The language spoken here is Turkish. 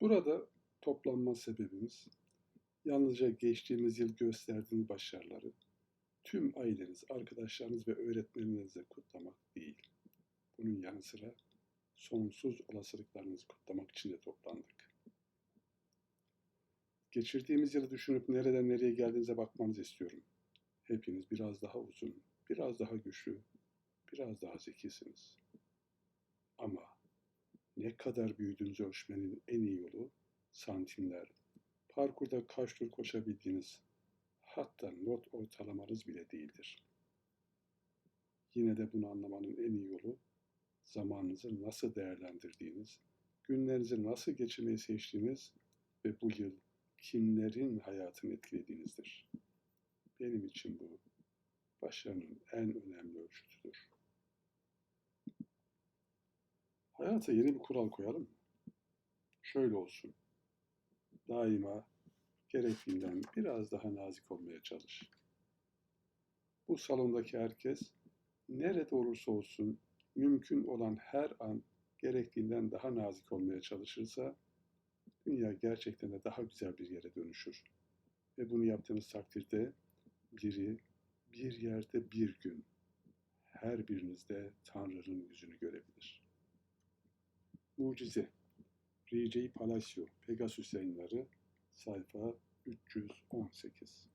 Burada toplanma sebebimiz yalnızca geçtiğimiz yıl gösterdiğiniz başarıları tüm aileniz, arkadaşlarınız ve öğretmenlerinizle kutlamak değil. Bunun yanı sıra sonsuz olasılıklarınızı kutlamak için de toplandık. Geçirdiğimiz yılı düşünüp nereden nereye geldiğinize bakmanızı istiyorum. Hepiniz biraz daha uzun, biraz daha güçlü, biraz daha zekisiniz. Ne kadar büyüdüğünüzü ölçmenin en iyi yolu santimler, parkurda kaç tur koşabildiğiniz, hatta not ortalamanız bile değildir. Yine de bunu anlamanın en iyi yolu zamanınızı nasıl değerlendirdiğiniz, günlerinizi nasıl geçirmeyi seçtiğiniz ve bu yıl kimlerin hayatını etkilediğinizdir. Benim için bu başarının en önemli ölçütüdür. Hayata yeni bir kural koyalım? Şöyle olsun. Daima gerektiğinden biraz daha nazik olmaya çalış. Bu salondaki herkes nerede olursa olsun mümkün olan her an gerektiğinden daha nazik olmaya çalışırsa dünya gerçekten de daha güzel bir yere dönüşür. Ve bunu yaptığınız takdirde biri bir yerde bir gün her birinizde Tanrı'nın yüzünü görebilir. Mucize R.J. Palacio Pegasus yayınları sayfa 318